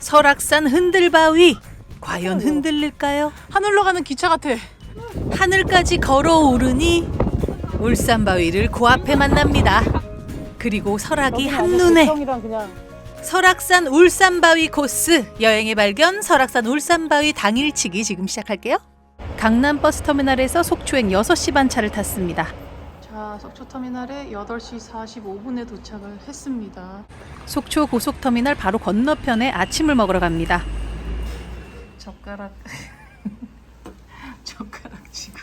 설악산 흔들바위 과연 흔들릴까요? 하늘로 가는 기차 같아. 하늘까지 걸어오르니 울산바위를 코앞에 만납니다. 그리고 설악이 한눈에 설악산 울산바위 코스 여행의 발견 설악산 울산바위 당일치기 지금 시작할게요. 강남 버스터미널에서 속초행 6시 반 차를 탔습니다. 자 속초터미널에 8시 45분에 도착을 했습니다. 속초 고속터미널 바로 건너편에 아침을 먹으러 갑니다. 젓가락 젓가락 지금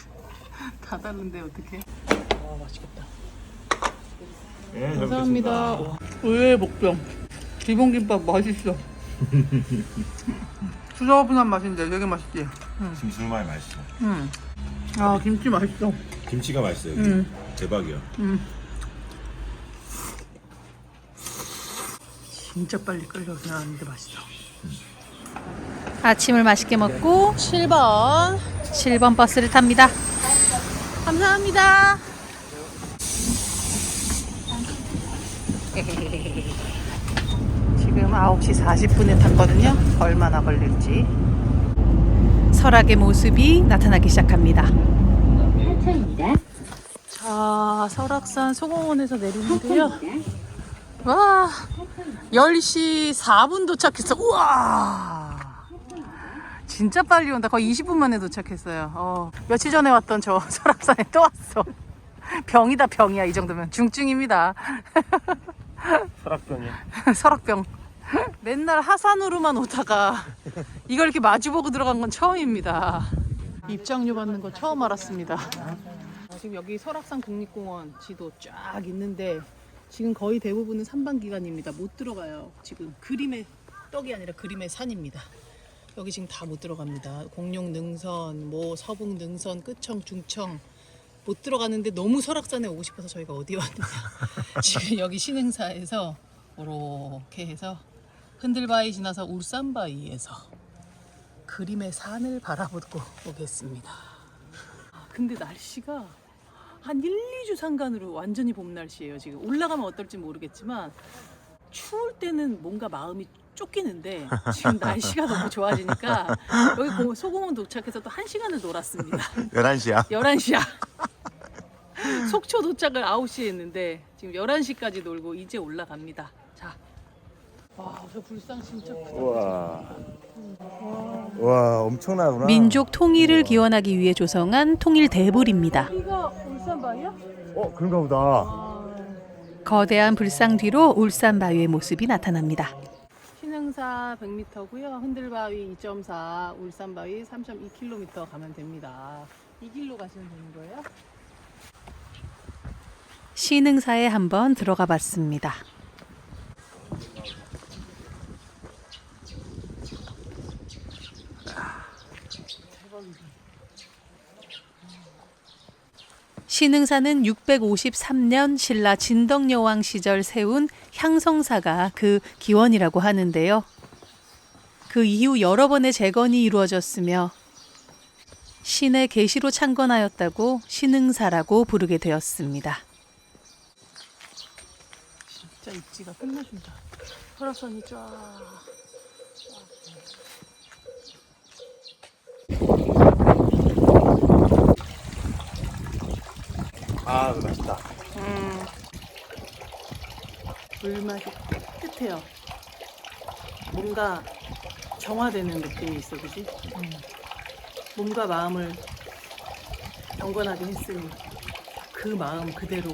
다 다른데 어떻게? 와 맛있겠다. 네, 잘 감사합니다. 의외의 목병. 기본김밥 맛있어. 수저분한 맛인데 되게 맛있지. 김술만이 맛있어. 음. 아 김치 맛있어. 김치가 맛있어요. 여기. 음. 대박이야. 진짜 빨리 끓여서 나왔는데 맛있어. 아침을 맛있게 먹고 7번 7번 버스를 탑니다. 감사합니다. 지금 9시 40분에 탔거든요. 얼마나 걸릴지. 설악의 모습이 나타나기 시작합니다. 자, 설악산 소공원에서 내리는데요. 와, 10시 4분 도착했어. 우와! 진짜 빨리 온다. 거의 20분 만에 도착했어요. 어, 며칠 전에 왔던 저 설악산에 또 왔어. 병이다, 병이야. 이 정도면. 중증입니다. 설악병이야. 설악병. 맨날 하산으로만 오다가 이걸 이렇게 마주보고 들어간 건 처음입니다. 입장료 받는 거 처음 알았습니다. 지금 여기 설악산 국립공원 지도 쫙 있는데 지금 거의 대부분은 산방 기간입니다. 못 들어가요. 지금 그림의 떡이 아니라 그림의 산입니다. 여기 지금 다 못 들어갑니다. 공룡 능선, 뭐 서북 능선, 끝청, 중청 못 들어가는데 너무 설악산에 오고 싶어서 저희가 어디 왔느냐. 지금 여기 신흥사에서 이렇게 해서 흔들바위 지나서 울산바위에서 그림의 산을 바라보고 오겠습니다. 아, 근데 날씨가 한 1, 2주 상간으로 완전히 봄 날씨예요. 지금 올라가면 어떨지 모르겠지만 추울 때는 뭔가 마음이 쫓기는데 지금 날씨가 너무 좋아지니까 여기 고- 소공원 도착해서 또 1시간을 놀았습니다. 11시야. 11시야. 속초 도착을 9시에 했는데 지금 11시까지 놀고 이제 올라갑니다. 자. 와, 저 불상 진짜 크다. 우와. 와, 엄청나구나. 민족 통일을 기원하기 위해 조성한 통일 대불입니다. 여기가 울산바위야? 어, 그런가 보다. 아, 거대한 불상 뒤로 울산 바위의 모습이 나타납니다. 신흥사 100m고요. 흔들바위 2.4, 울산바위 3.2km 가면 됩니다. 이 길로 가시면 되는 거예요? 신흥사에 한번 들어가 봤습니다. 신흥사는 653년 신라 진덕여왕 시절 세운 향성사가 그 기원이라고 하는데요. 그 이후 여러 번의 재건이 이루어졌으며 신의 계시로 창건하였다고 신흥사라고 부르게 되었습니다. 진짜 입지가 끝내준다. 설악산이 쫙. 아, 맛있다. 음. 물맛이 깨끗해요. 뭔가 정화되는 느낌이 있어, 그지? 음. 몸과 마음을 경건하게 했으니 그 마음 그대로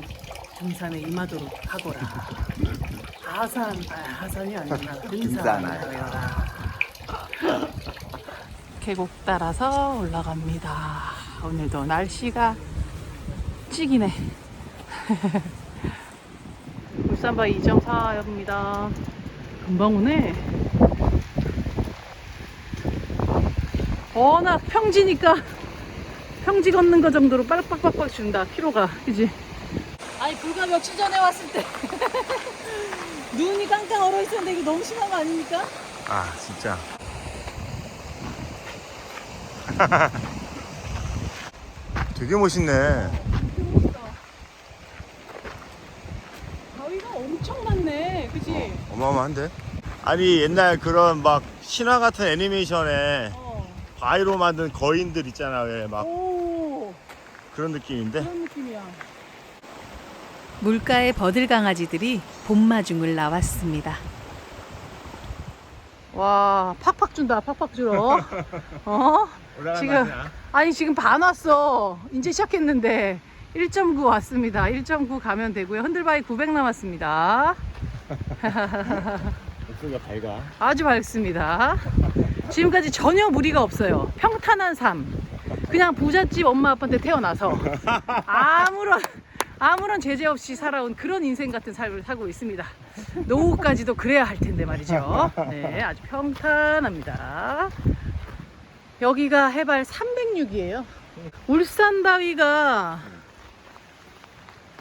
등산에 임하도록 하거라. 하산, 아, 하산이 아니라 등산 하여라. 계곡 따라서 올라갑니다. 오늘도 날씨가 찌기네. 울산바 2.4입니다. 금방 오네. 워낙 평지니까 평지 걷는 거 정도로 빡빡빡빡 준다. 피로가. 그지? 아니 불과 며칠 전에 왔을 때 눈이 깡깡 얼어 있었는데 이게 너무 심한 거 아닙니까? 아, 진짜. 되게 멋있네. 바위가 엄청 많네. 그지? 어마어마한데? 아니 옛날 그런 막 신화 같은 애니메이션에 바위로 만든 거인들 있잖아 왜막 오 그런 느낌인데 그런 느낌이야. 물가의 버들 강아지들이 봄마중을 나왔습니다. 와 팍팍 준다 팍팍 줄어. 어? 지금 아니 지금 반 왔어. 이제 시작했는데 1.9 왔습니다. 1.9 가면 되고요. 흔들바위 900 남았습니다. 목소리가 밝아 아주 밝습니다. 지금까지 전혀 무리가 없어요. 평탄한 삶. 그냥 부잣집 엄마 아빠한테 태어나서 아무런 아무런 제재 없이 살아온 그런 인생 같은 삶을 살고 있습니다. 노후까지도 그래야 할 텐데 말이죠. 네, 아주 평탄합니다. 여기가 해발 306이에요. 울산 바위가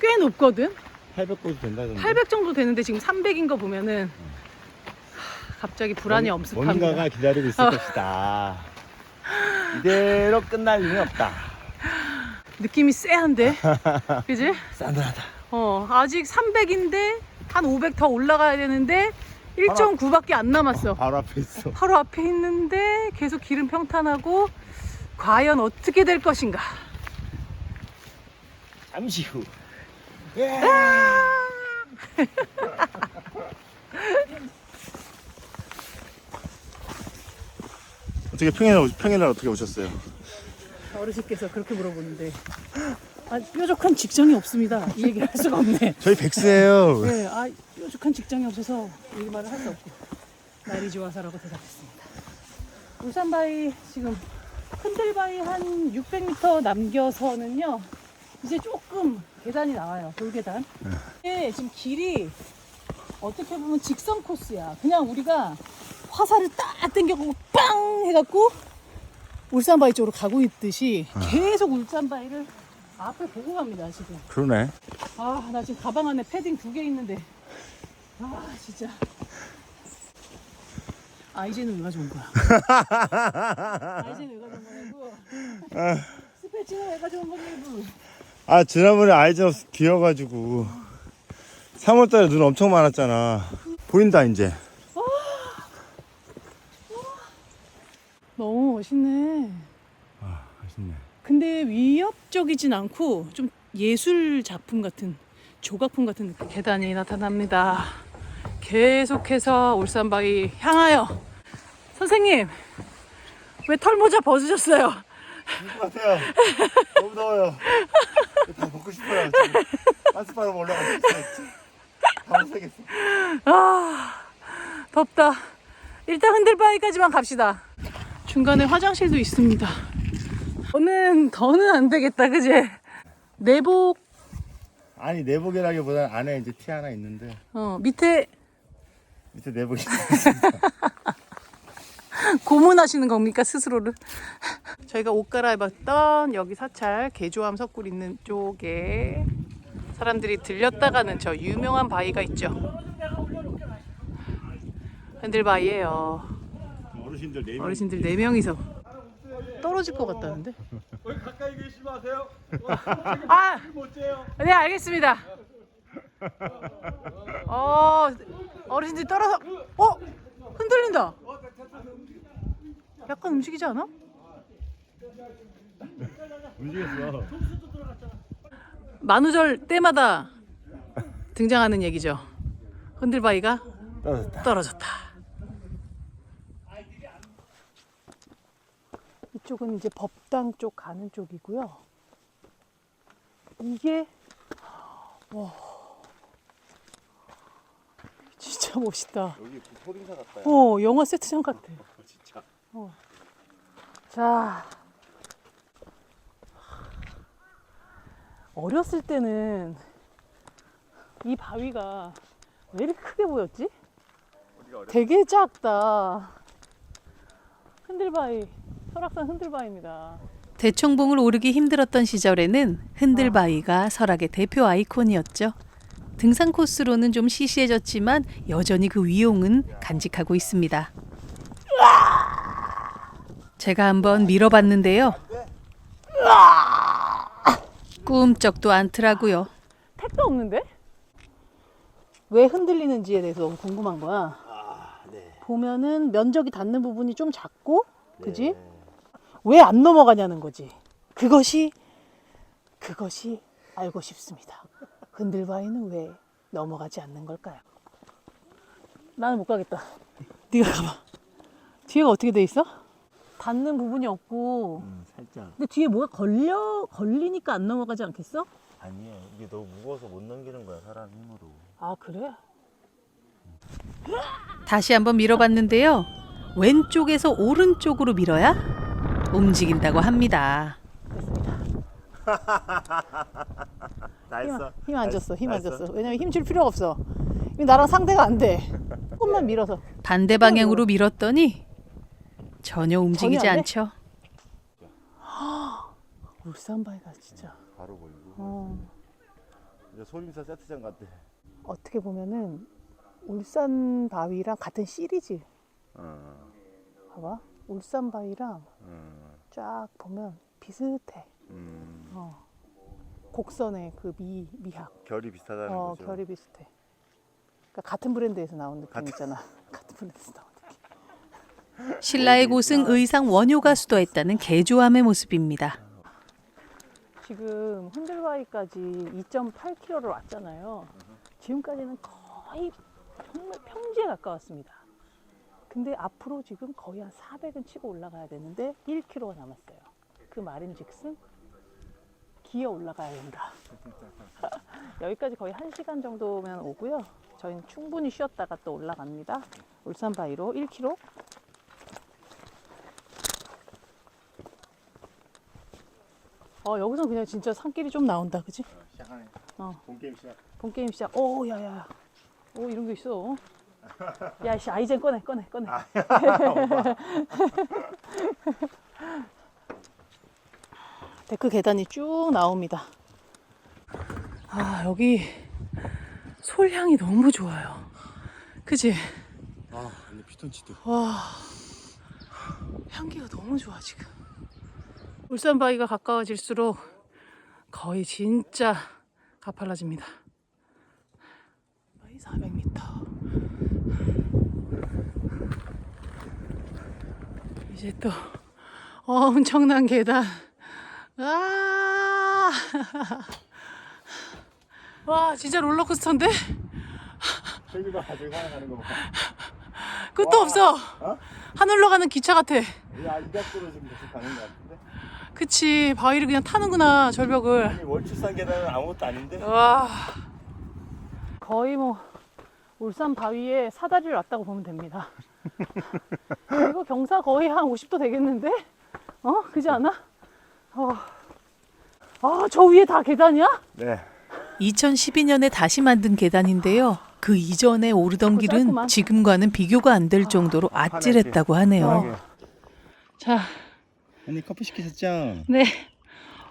꽤 높거든. 800곳이 된다던데 800 정도 되는데 지금 300인 거 보면은 하, 갑자기 불안이 엄습합니다. 뭔가가 기다리고 있을 어. 것이다 이대로 끝날 리는 없다 느낌이 쎄한데, 그지? 싸늘하다 어 아직 300인데 한 500 더 올라가야 되는데 1.9밖에 안 남았어. 바로 앞에 있어 바로 앞에 있는데 계속 길은 평탄하고 과연 어떻게 될 것인가? 잠시 후 어떻게 평일날, 평일날 어떻게 오셨어요? 어르신께서 그렇게 물어보는데 아, 뾰족한 직장이 없습니다. 이 얘기를 할 수가 없네. 저희 백수예요 네, 아 뾰족한 직장이 없어서 이 말을 할 수 없고 날이 좋아서라고 대답했습니다. 울산바위 지금 흔들바위 한 600m 남겨서는요 이제 조금 계단이 나와요 돌계단. 네, 지금 길이 어떻게 보면 직선 코스야. 그냥 우리가 화살을 딱 당겨보고 빵 해갖고 울산바위 쪽으로 가고 있듯이 계속 울산바위를 앞을 보고 갑니다 지금. 그러네 아, 나 지금 가방 안에 패딩 두 개 있는데. 아, 진짜. 아, 이제는 왜 가져온 거야? 아, 이제는 왜 가져온 거냐고? 스패치는 왜 가져온 거냐고? 아 지난번에 아이즈너스 비어가지고 3월달에 눈 엄청 많았잖아 보인다 이제 너무 멋있네. 아 맛있네 근데 위협적이진 않고 좀 예술 작품 같은 조각품 같은 느낌. 계단이 나타납니다. 계속해서 울산바위 향하여 선생님 왜 털모자 벗으셨어요? 같아요. 너무 더워요. 다 먹고 싶어요 지금. 한스파로 올라가고 있어요 다 못하겠어 아 덥다. 일단 흔들바위까지만 갑시다. 중간에 화장실도 있습니다. 더는 더는 안 되겠다, 그지? 내복. 아니 내복이라기보다는 안에 이제 티 하나 있는데. 어, 밑에. 밑에 내복이 고문하시는 겁니까 스스로를? 저희가 옷 갈아입었던 여기 사찰 개조함 석굴 있는 쪽에 사람들이 들렸다가는 저 유명한 바위가 있죠. 흔들바위예요. 어르신들 네 명. 어르신들 네 명이서 떨어질 것 같다는데? 가까이 계시지 마세요. 아, 못 재요. 네 알겠습니다. 어, 어르신들 떨어서, 어, 흔들린다. 약간 움직이지 않아? 움직였어 만우절 때마다 등장하는 얘기죠. 흔들바위가 떨어졌다 떨어졌다. 이쪽은 이제 법당 쪽 가는 쪽이고요. 이게 와 진짜 멋있다. 여기 소림사 같다 어 영화 세트장 같아. 진짜 자 어렸을 때는 이 바위가 왜 이렇게 크게 보였지? 되게 작다. 흔들바위, 설악산 흔들바위입니다. 대청봉을 오르기 힘들었던 시절에는 흔들바위가 설악의 대표 아이콘이었죠. 등산 코스로는 좀 시시해졌지만 여전히 그 위용은 간직하고 있습니다. 제가 한번 밀어봤는데요. 꿈쩍도 않더라고요. 택도 없는데? 왜 흔들리는지에 대해서 너무 궁금한 거야. 아, 네. 보면은 면적이 닿는 부분이 좀 작고, 그지? 네. 왜안 넘어가냐는 거지. 그것이 그것이 알고 싶습니다. 흔들바위는 왜 넘어가지 않는 걸까요? 나는 못 가겠다. 네가 가봐. 뒤에가 어떻게 돼 있어? 닿는 부분이 없고, 음, 살짝. 근데 뒤에 뭐가 걸려 걸리니까 안 넘어가지 않겠어? 아니에요. 이게 너무 무거워서 못 넘기는 거야, 사람 힘으로. 아 그래? 다시 한번 밀어봤는데요. 왼쪽에서 오른쪽으로 밀어야 움직인다고 합니다. 됐습니다. 다 힘, 했어. 힘 안 줬어. 힘 안? 줬어. 왜냐면 힘 줄 필요가 없어. 이거 나랑 상대가 안 돼. 조금만 밀어서. 반대 방향으로 밀었더니 전혀 움직이지 전혀 안? 않죠. 울산바위가 진짜. 바로 보이고. 어. 이제 소림사 세트장 같대. 어떻게 보면은 울산 바위랑 같은 시리즈. 어, 봐봐. 울산 바위랑 어, 쫙 보면 비슷해. 음, 어. 곡선의 그 미, 미학. 결이 비슷하다는 어, 거죠. 결이 비슷해. 그러니까 같은 브랜드에서 나온 느낌 있잖아. 같은 브랜드에서 나온. 신라의 고승 의상 원효가 수도했다는 개조함의 모습입니다. 지금 흔들바위까지 2.8km를 왔잖아요. 지금까지는 거의 정말 평지에 가까웠습니다. 근데 앞으로 지금 거의 한 400은 치고 올라가야 되는데 1km가 남았어요. 그 말인즉슨 기어 올라가야 된다. 여기까지 거의 1시간 정도면 오고요. 저희는 충분히 쉬었다가 또 올라갑니다. 울산바위로 1km. 어, 여기서 그냥 진짜 산길이 좀 나온다. 그지? 시작하네. 어. 본 게임 시작. 본 게임 시작. 오, 야, 야. 오, 이런 게 있어. 야, 씨, 아이젠 꺼내, 꺼내, 꺼내. 데크 계단이 쭉 나옵니다. 아, 여기 솔향이 너무 좋아요. 그지? 아, 근데 피톤치드. 와, 향기가 너무 좋아, 지금. 울산 바위가 가까워질수록 거의 진짜 가팔라집니다. 거의 400m. 이제 또 엄청난 계단. 아! 와, 진짜 롤러코스터인데? 저기 봐, 저기 살아가는 거 봐. 끝도 없어. 어? 하늘로 가는 기차 같아. 이 아, 이 각도로 지금 계속 가는 거 같은데? 그치 바위를 그냥 타는구나 절벽을 아니, 월출산 계단은 아무것도 아닌데? 와 거의 뭐 울산 바위에 사다리를 놨다고 보면 됩니다 이거 경사 거의 한 50도 되겠는데 어 그지 않아 어. 아저 위에 다 계단이야 네. 2012년에 다시 만든 계단인데요. 그 이전에 오르던 길은 짧구만. 지금과는 비교가 안 될 정도로 아찔했다고 하네요. 자 언니 커피 시키셨죠? 네.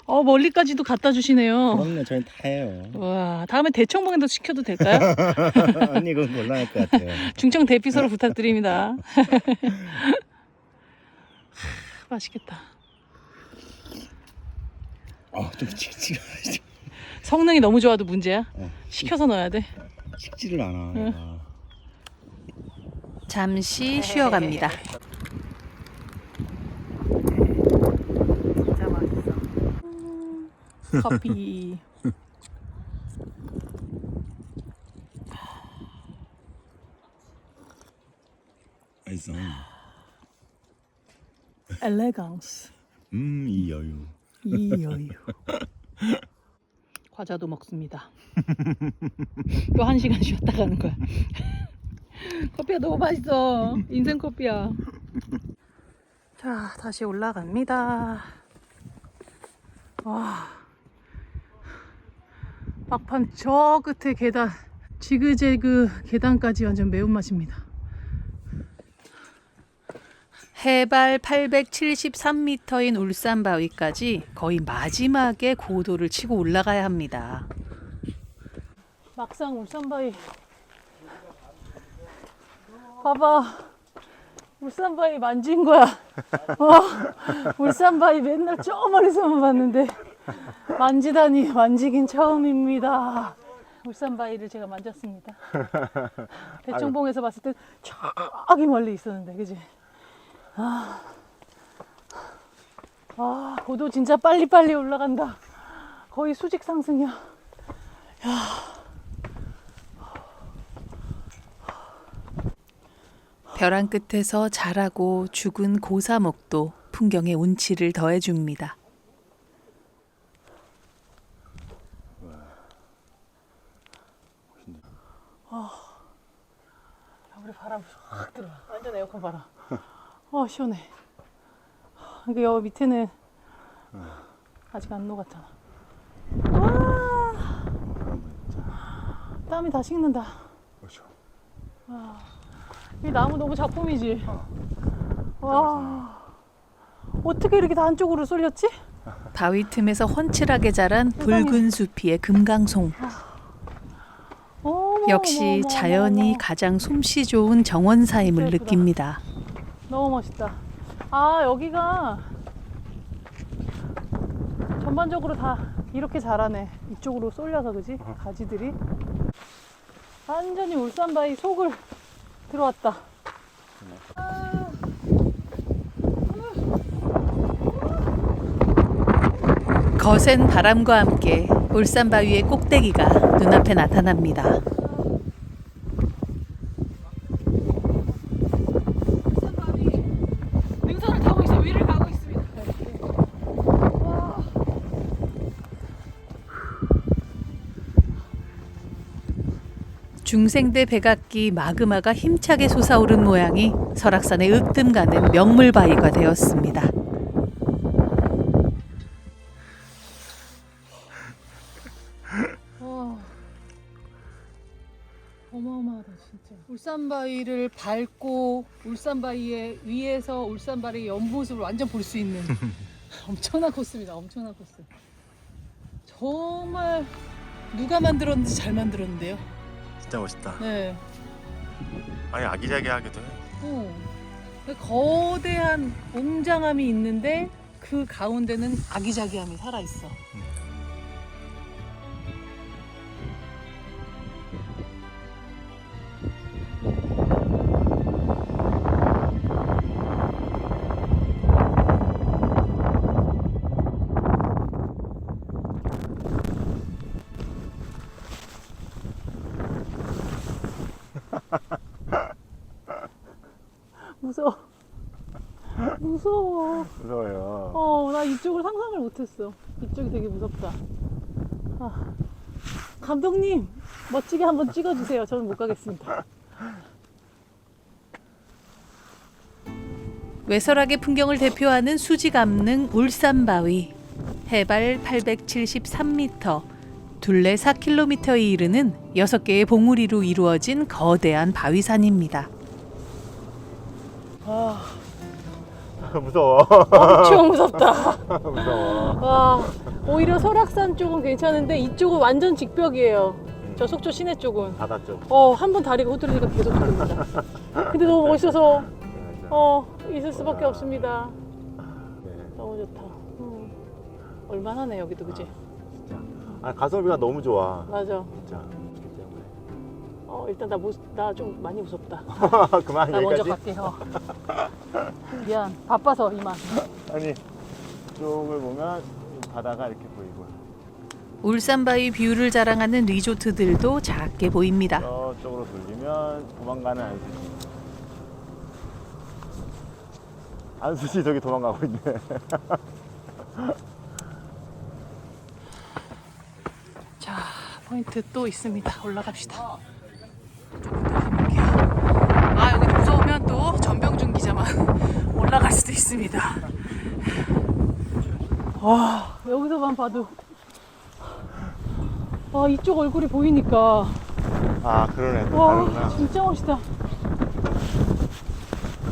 어 멀리까지도 갖다 주시네요 그럼요, 저희 다 해요. 와 다음에 대청봉에도 시켜도 될까요 언니 그건 곤란할 것 같아요. 중청 대피소로 부탁드립니다 맛있겠다 어, 좀 칙칙, 성능이 너무 좋아도 문제야. 어. 시켜서 넣어야 돼. 칙지를 않아. 얘가. 잠시 쉬어갑니다. 진짜 맛있어. 커피. 맛있어. 엘레강스. 음, 이 여유. 이 여유. 과자도 먹습니다. 또 한 시간 쉬었다 가는 거야. 커피가 너무 맛있어. 인생 커피야. 자, 다시 올라갑니다. 와. 막판 저 끝에 계단, 지그재그 계단까지 완전 매운맛입니다. 해발 873m인 울산 바위까지 거의 마지막에 고도를 치고 올라가야 합니다. 막상 울산 바위 봐봐 울산바위 만진 거야 어, 울산바위 맨날 저 멀리서만 봤는데 만지다니 만지긴 처음입니다 울산 바위를 제가 만졌습니다. 대청봉에서 봤을 때 저기 멀리 있었는데, 그지? 아, 아, 고도 진짜 빨리빨리 올라간다. 거의 수직 상승이야. 벼랑 끝에서 자라고 죽은 고사목도 풍경의 운치를 더해 줍니다. 우리 바람 확 들어와. 완전 에어컨 바람. 어, 시원해. 이게 여기 밑에는 아직 안 녹았잖아. 아, 땀이 다 식는다. 그렇죠. 이 나무 너무 작품이지? 와. 어떻게 이렇게 다 한쪽으로 쏠렸지? 바위 틈에서 훤칠하게 자란 붉은 수피의 금강송. 어머, 역시 어머, 자연이 어머. 가장 솜씨 좋은 정원사임을 예쁘다. 느낍니다. 너무 멋있다. 아, 여기가 전반적으로 다 이렇게 자라네. 이쪽으로 쏠려서 그지? 가지들이. 완전히 울산바위 속을 들어왔다. 거센 바람과 함께 울산 바위의 꼭대기가 눈앞에 나타납니다. 중생대 백악기 마그마가 힘차게 솟아오른 모양이 설악산의 으뜸 가는 명물바위가 되었습니다. 와. 어마어마하다 진짜. 울산바위를 밟고 울산바위의 위에서 울산바위의 옆모습을 완전 볼 수 있는 엄청난 코스입니다. 엄청난 코스. 정말 누가 만들었는지 잘 만들었는데요. 진짜 멋있다. 네. 아니 아기자기하기도 해. 어. 거대한 웅장함이 있는데 그 가운데는 아기자기함이 살아 있어. 무 감독님, 멋지게 한번 찍어주세요. 저는 못 가겠습니다. 외설악의 풍경을 대표하는 수지감능 울산바위 해발 873m 둘레 4km에 이르는 6개의 봉우리로 이루어진 거대한 바위산입니다. 아, 무서워. 엄청 무섭다. 무서워. 와, 오히려 설악산 쪽은 괜찮은데 이쪽은 완전 직벽이에요. 저 속초 시내 쪽은. 바다 쪽. 어, 한 번 다리가 흐트러지니까 계속 흐릅니다. 근데 너무 멋있어서, 네, 어, 있을 수밖에 없습니다. 네, 너무 좋다. 음. 얼마나네, 여기도, 그지? 진짜. 아 가성비가 너무 좋아. 맞아. 진짜. 그렇기 때문에. 어, 일단 나, 무, 나좀 많이 무섭다. 그만 나 먼저 여기까지. 갈게. 어. 미안. 바빠서 이만. 아니 쪽을 보면 바다가 이렇게 보이고 울산바위 뷰를 자랑하는 리조트들도 작게 보입니다. 저쪽으로 돌리면 도망가는 안수지. 안수지 저기 도망가고 있네. 자, 포인트 또 있습니다. 올라갑시다. 조금 더 가볼게요. 아, 여기 무서우면 또 전병준 기자만 올라갈 수도 있습니다. 와, 여기서만 봐도. 와, 이쪽 얼굴이 보이니까. 아 그러네. 또 와, 다르구나. 진짜 멋있다.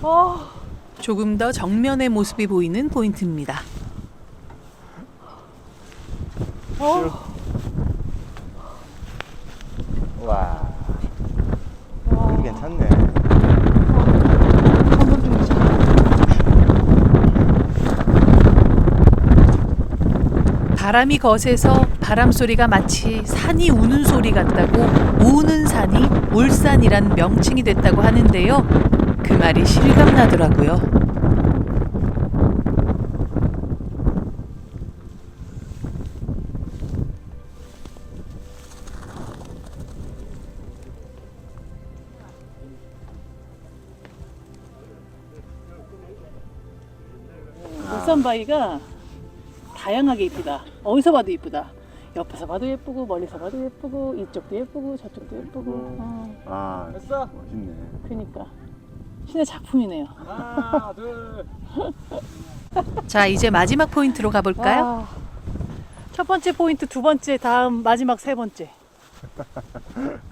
와, 조금 더 정면의 모습이 보이는 포인트입니다. 어, 와 와. 괜찮네. 전병준 기자. 바람이 거세서 바람 소리가 마치 산이 우는 소리 같다고 우는 산이 울산이란 명칭이 됐다고 하는데요. 그 말이 실감 나더라고요. 울산 바위가 다양하게 이쁘다. 어디서 봐도 이쁘다. 옆에서 봐도 예쁘고 멀리서 봐도 예쁘고 이쪽도 예쁘고 저쪽도 예쁘고. 어, 아 됐어. 멋있네. 그러니까 신의 작품이네요. 하나, 둘. 자, 이제 마지막 포인트로 가볼까요? 와, 첫 번째 포인트, 두 번째, 다음 마지막 세 번째.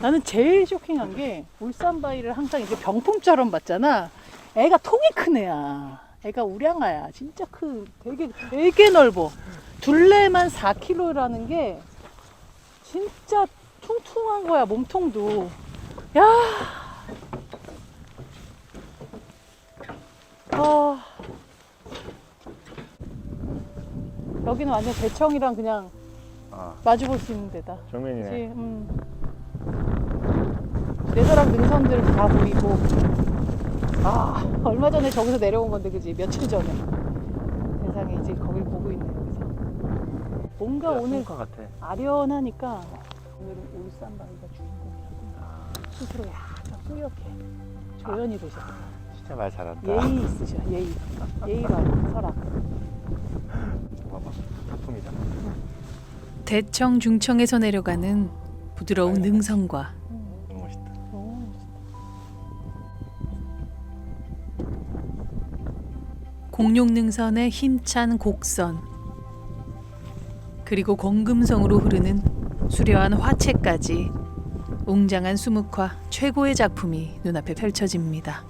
나는 제일 쇼킹한 게 울산 바위를 항상 이렇게 병풍처럼 봤잖아. 애가 통이 큰 애야. 애가 우량아야. 진짜 큰, 되게 되게 넓어. 둘레만 4kg라는 게 진짜 퉁퉁한 거야 몸통도. 야. 아. 여기는 완전 대청이랑 그냥 아 마주 볼 수 있는 데다. 정면이네. 그치, 음. 내서랑 능선들 다 보이고. 아, 얼마 전에 저기서 내려온 건데, 그지? 며칠 전에. 세상에 이제 거길 보고 있네, 여기서. 뭔가 오늘 것 같아. 아련하니까 오늘은 울산 바위가 주인공이라고 스스로 약간 뿌옇게 조연이 되셨어. 진짜 말 잘한다. 예의 있으셔, 예의. 아니고 설악. 봐봐. 작품이다. 대청 중청에서 내려가는 부드러운 능선과 공룡능선의 힘찬 곡선 그리고 공금성으로 흐르는 수려한 화채까지 웅장한 수묵화 최고의 작품이 눈앞에 펼쳐집니다.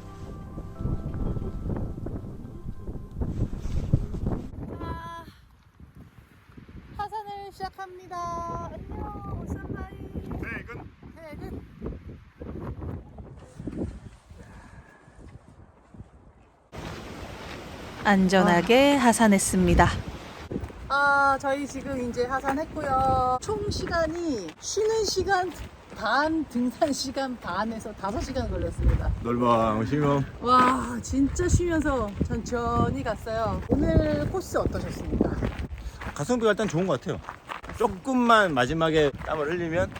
하산을 시작합니다. 안녕, 울산바위. 퇴근. 퇴근. 안전하게 하산했습니다. 아, 저희 지금 이제 하산했고요. 총 시간이 쉬는 시간 반, 등산 시간 반에서 다섯 시간 걸렸습니다. 놀방 심형. 와, 진짜 쉬면서 천천히 갔어요. 오늘 코스 어떠셨습니까? 가성비가 일단 좋은 것 같아요. 조금만 마지막에 땀을 흘리면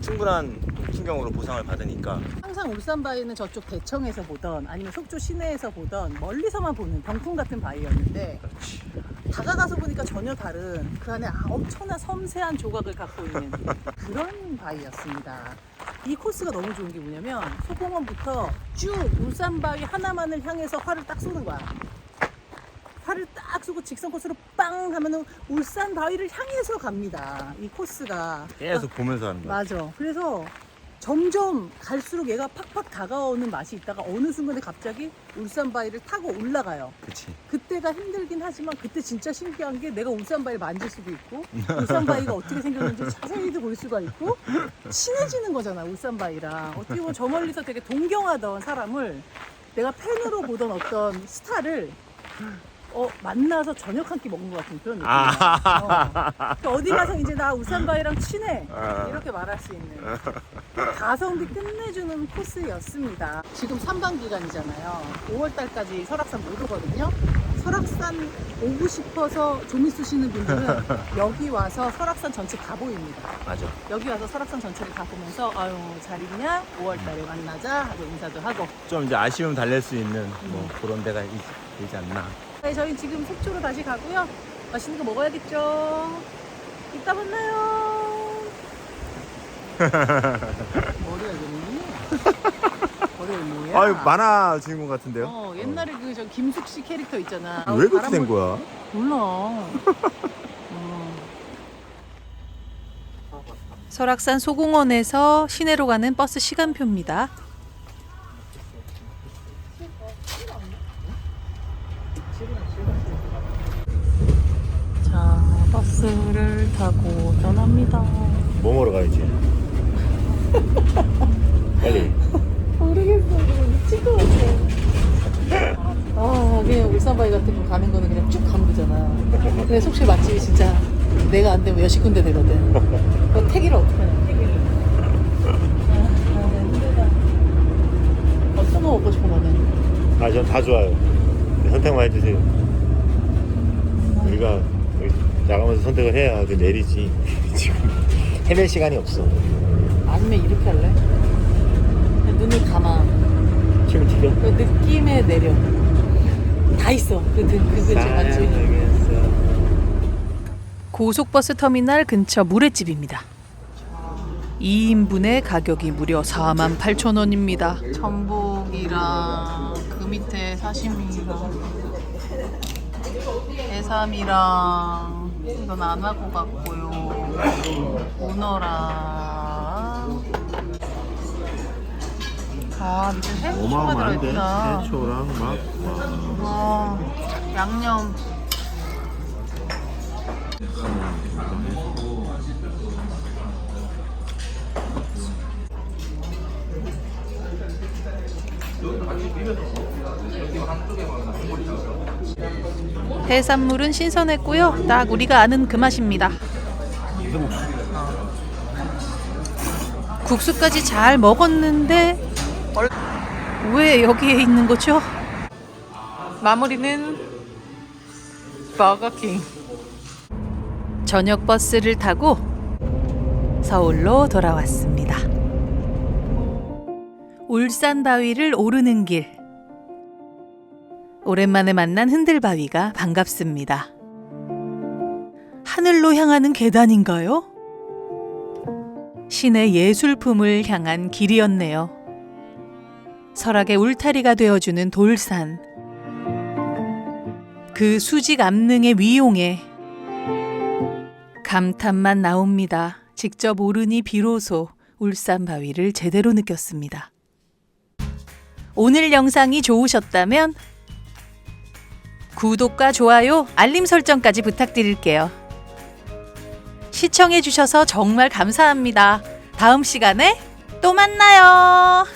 충분한 풍경으로 보상을 받으니까 항상 울산 바위는 저쪽 대청에서 보던 아니면 속초 시내에서 보던 멀리서만 보는 병풍 같은 바위였는데 다가가서 보니까 전혀 다른 그 안에 엄청난 섬세한 조각을 갖고 있는 그런 바위였습니다. 이 코스가 너무 좋은 게 뭐냐면 소공원부터 쭉 울산 바위 하나만을 향해서 활을 딱 쏘는 거야. 활을 딱 쏘고 직선 코스로 빵 하면은 울산 바위를 향해서 갑니다. 이 코스가 계속 보면서 하는 거야. 맞아. 그래서 점점 갈수록 얘가 팍팍 다가오는 맛이 있다가 어느 순간에 갑자기 울산 바위를 타고 올라가요. 그치. 그때가 힘들긴 하지만 그때 진짜 신기한 게 내가 울산 바위를 만질 수도 있고 울산 바위가 어떻게 생겼는지 자세히도 볼 수가 있고 친해지는 거잖아 울산 바위랑 어떻게 보면 저 멀리서 되게 동경하던 사람을 내가 팬으로 보던 어떤 스타를 어, 만나서 저녁 한 끼 먹은 것 같은 그런 느낌. 어. 어디 가서 이제 나 울산 바위랑 친해 이렇게 말할 수 있는 가성비 끝내주는 코스였습니다. 지금 3반 기간이잖아요. 5월 달까지 설악산 못 오거든요. 설악산 오고 싶어서 좀 있으시는 분들은 여기 와서 설악산 전체 가보입니다. 맞아. 여기 와서 설악산 전체를 가보면서 아유 잘 있냐? 5월 달에 만나자 하고 인사도 하고 좀 이제 아쉬움 달랠 수 있는 뭐 그런 데가 있, 되지 않나. 네, 저희 지금 속초로 다시 가고요. 맛있는 거 먹어야겠죠. 이따 만나요. 머리가 이러니? 머리가 뭐야? 아유 만화 주인공 같은데요? 어, 옛날에 그 저 김숙 씨 캐릭터 있잖아. 왜 그렇게 바람 된 불- 거야? 몰라. 어. 설악산 소공원에서 시내로 가는 버스 시간표입니다. 자, 버스를 타고 떠납니다. 뭐 먹으러 가야지? 빨리. 모르겠어. 미칠 것 같아. 가는 거는 그냥 쭉 가면 되잖아. 근데 속실 맛집이 진짜 내가 안 되면 몇십 군데 되거든. 그 태기를 어떻게 하냐, 태기를. 아, 아, 네, 힘들다. 어떤 거 먹고 싶어, 너는? 아, 전 다 좋아요. 선택만 해주세요. 우리가 여기 나가면서 선택을 해야 그 내리지. 지금 헤맬 시간이 없어. 아니면 이렇게 할래? 그냥 눈을 감아. 지금 튀겨. 그 느낌에 내려. 다 있어. 그, 그, 제일 맛집. 고속버스 터미널 근처 물회집입니다. 2인분의 가격이 무려 48,000원입니다. 전복이랑 그 밑에 사시미랑 해삼이랑 이건 안 하고 갔고요. 문어랑 아 밑에 해초가 들어있구나. 해초랑 막. 와 양념 해산물은 신선했고요. 딱 우리가 아는 그 맛입니다. 국수까지 잘 먹었는데 왜 여기에 있는 거죠? 마무리는 버거킹. 저녁 버스를 타고 서울로 돌아왔습니다. 울산 바위를 오르는 길. 오랜만에 만난 흔들바위가 반갑습니다. 하늘로 향하는 계단인가요? 신의 예술품을 향한 길이었네요. 설악의 울타리가 되어주는 돌산. 그 수직 암릉의 위용에 감탄만 나옵니다. 직접 오르니 비로소 울산 바위를 제대로 느꼈습니다. 오늘 영상이 좋으셨다면 구독과 좋아요, 알림 설정까지 부탁드릴게요. 시청해주셔서 정말 감사합니다. 다음 시간에 또 만나요.